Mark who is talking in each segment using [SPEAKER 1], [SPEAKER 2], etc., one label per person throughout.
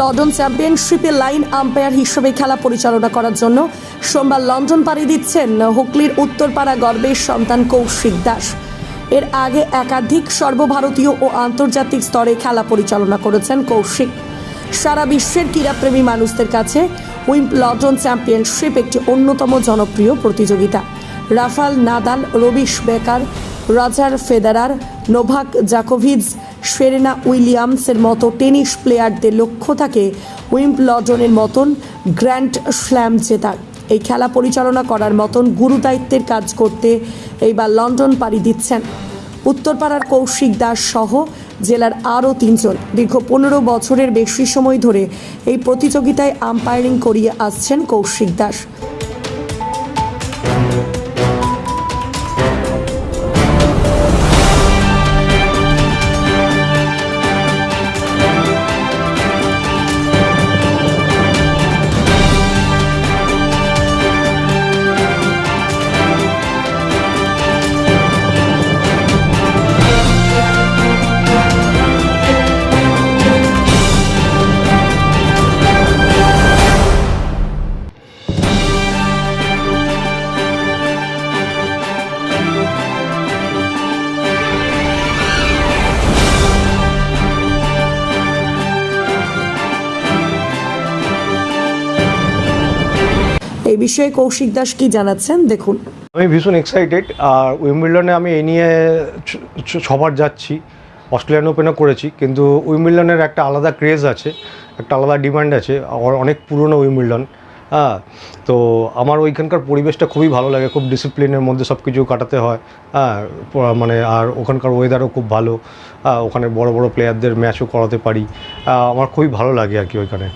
[SPEAKER 1] London চ্যাম্পিয়নশিপে line umpire হিসেবে খেলা পরিচালনা করার জন্য সোমবার লন্ডন পাড়ি দিচ্ছেন হুগলির উত্তরপাড়া গর্বের সন্তান কৌশিক দাস। এর আগে একাধিক সর্বভারতীয় ও আন্তর্জাতিক স্তরে খেলা পরিচালনা করেছেন কৌশিক। সারা বিশ্বের ক্রীড়াপ্রেমী মানুষদের কাছে উইম্প লন্ডন চ্যাম্পিয়নশিপ একটি অন্যতম জনপ্রিয় প্রতিযোগিতা। রাফাল নাদাল, রবিশ বেকার, রজার ফেদারার, নোভাক জাকোভিজ সেরেনা উইলিয়ামসের মতো টেনিস প্লেয়ারদের লক্ষ্য থাকে উইম্পলডনের মতন গ্র্যান্ড স্ল্যাম জেতার। এই খেলা পরিচালনা করার মতন গুরুদায়িত্বের কাজ করতে এইবার লন্ডন পাড়ি দিচ্ছেন। উত্তরপাড়ার কৌশিক দাস সহ জেলার আরও তিনজন। দীর্ঘ পনেরো বছরের বেশি সময় ধরে এই প্রতিযোগিতায় আম্পায়ারিং করিয়ে আসছেন কৌশিক দাস। বিষয়ে কৌশিক দাস কি জানাচ্ছেন? দেখুন।
[SPEAKER 2] আমি ভীষণ এক্সাইটেড আর উইম্বলডনে আমি এই নিয়ে ছবার যাচ্ছি অস্ট্রেলিয়ান ওপেনও করেছি কিন্তু উইম্বলডনের একটা আলাদা ক্রেজ আছে একটা আলাদা ডিমান্ড আছে অনেক পুরনো উইম্বলডন হ্যাঁ? তো আমার ওইখানকার পরিবেশটা খুবই ভালো লাগে খুব ডিসিপ্লিনের মধ্যে সব কিছু কাটাতে হয় হ্যাঁ? মানে আর ওখানকার ওয়েদারও খুব ভালো হ্যাঁ, ওখানে বড় বড় প্লেয়ারদের ম্যাচও করাতে পারি আমার খুবই ভালো লাগে আর কি ওইখানে।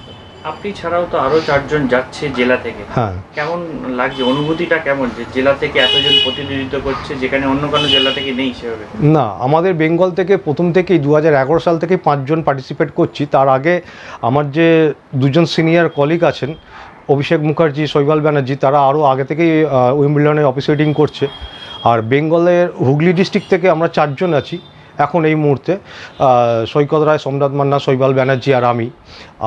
[SPEAKER 3] আপনি ছাড়াও তো আরও চারজন যাচ্ছে জেলা থেকে।
[SPEAKER 2] হ্যাঁ।
[SPEAKER 3] কেমন লাগছে? অনুভূতিটা কেমন? যে জেলা থেকে এতজন প্রতিনিধিত্ব করছে যেখানে অন্য কোনো জেলা থেকে নেই সেভাবে।
[SPEAKER 2] না আমাদের বেঙ্গল থেকে প্রথম থেকেই দু হাজার এগারো সাল থেকে পাঁচজন পার্টিসিপেট করছি। তার আগে আমার যে দুজন সিনিয়র কলিগ আছেন অভিষেক মুখার্জি শৈবাল ব্যানার্জি তারা আরও আগে থেকেই উইম্বলডনে অফিসিয়েটিং করছে। আর বেঙ্গলের হুগলি ডিস্ট্রিক্ট থেকে আমরা চারজন আছি। এখন এই মুহূর্তে সৈকত রায় সোমনাথ মান্না শৈবাল ব্যানার্জি আর আমি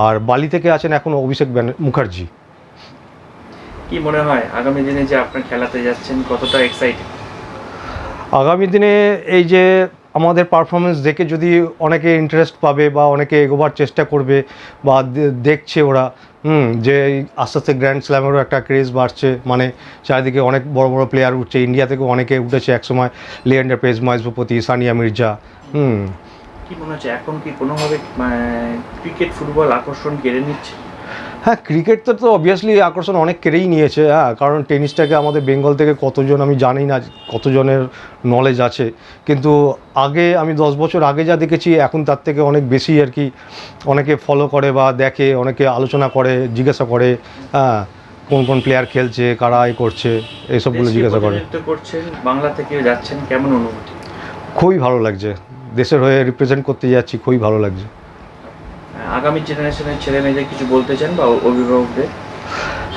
[SPEAKER 2] আর বালি থেকে আছেন এখন অভিষেক মুখার্জি।
[SPEAKER 3] কি মনে হয় আগামী দিনে যে আপনার খেলাতে যাচ্ছেন কতটা এক্সাইটেড
[SPEAKER 2] আগামী দিনে এই যে আমাদের পারফরমেন্স দেখে যদি অনেকে ইন্টারেস্ট পাবে বা অনেকে এগোবার চেষ্টা করবে বা দেখছে ওরা, হুম, যে আস্তে আস্তে গ্র্যান্ড স্ল্যামেরও একটা ক্রেজ বাড়ছে। মানে চারিদিকে অনেক বড় বড় প্লেয়ার উঠছে। ইন্ডিয়া থেকে অনেকে উঠেছে একসময় লিয়েন্ডার পেজ মহেশভূপতি সানিয়া মির্জা হুম।
[SPEAKER 3] কি মনে হচ্ছে? এখন কি কোনোভাবে ক্রিকেট ফুটবল আকর্ষণ কেড়ে নিচ্ছে?
[SPEAKER 2] হ্যাঁ ক্রিকেট তো তো অবভিয়াসলি আকর্ষণ অনেক কেড়েই নিয়েছে হ্যাঁ কারণ টেনিসটাকে আমাদের বেঙ্গল থেকে কতজন আমি জানি না কতজনের নলেজ আছে কিন্তু আগে আমি দশ বছর আগে যা দেখেছি এখন তার থেকে অনেক বেশি আর কি অনেকে ফলো করে বা দেখে অনেকে আলোচনা করে জিজ্ঞাসা করে হ্যাঁ কোন কোন প্লেয়ার খেলছে কারা এ করছে এইসবগুলো জিজ্ঞাসা করে।
[SPEAKER 3] করছেন বাংলা থেকেও যাচ্ছেন কেমন অনুভূতি?
[SPEAKER 2] খুবই ভালো লাগছে দেশের হয়ে রিপ্রেজেন্ট করতে যাচ্ছি খুবই ভালো লাগছে।
[SPEAKER 3] আগামী জেনারেশনের ছেলে মেয়েদের কিছু বলতে চান বা অভিভাবকদের?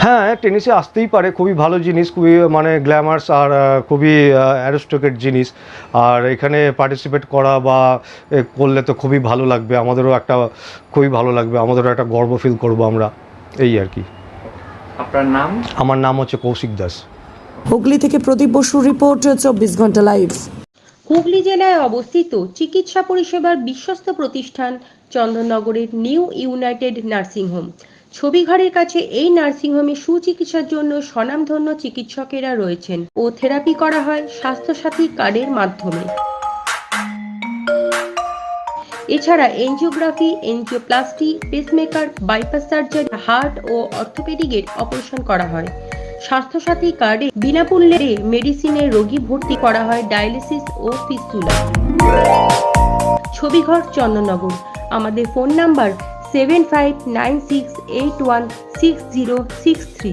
[SPEAKER 2] হ্যাঁ টেনিসে আসতেই পারে খুবই ভালো জিনিস খুবই মানে গ্ল্যামার্স আর খুবই অ্যারোস্টোকেট জিনিস। আর এখানে পার্টিসিপেট করা বা করলে তো খুবই ভালো লাগবে আমাদেরও একটা খুবই ভালো লাগবে আমাদেরও একটা গর্ব ফিল করব আমরা এই আর কি।
[SPEAKER 3] আপনার নাম?
[SPEAKER 2] আমার নাম হচ্ছে কৌশিক দাস।
[SPEAKER 1] হুগলি থেকে প্রদীপ বসুর রিপোর্ট চব্বিশ ঘণ্টা লাইভ
[SPEAKER 4] হুগলি জেলায় অবস্থিত চিকিৎসা পরিষেবার বিশ্বস্ত প্রতিষ্ঠান চন্দননগরের নিউ ইউনাইটেড নার্সিংহোম ছবিঘরের কাছে এই নার্সিংহোমে সুচিকিৎসার জন্য স্বনামধন্য চিকিৎসকেরা রয়েছেন ও থেরাপি করা হয় স্বাস্থ্যসাথী কার্ডের মাধ্যমে। এছাড়া angiography, angioplasty, pacemaker, bypass surgery, heart ও অর্থোপেডিকের অপারেশন করা হয়। স্বাস্থ্যসাথী কার্ডে বিনামূল্যে মেডিসিনে রোগী ভর্তি করা হয় ডায়ালিসিস ও ফিস্তুলা। ছবিঘর চন্দননগর। আমাদের phone number seven five nine six eight one six zero six three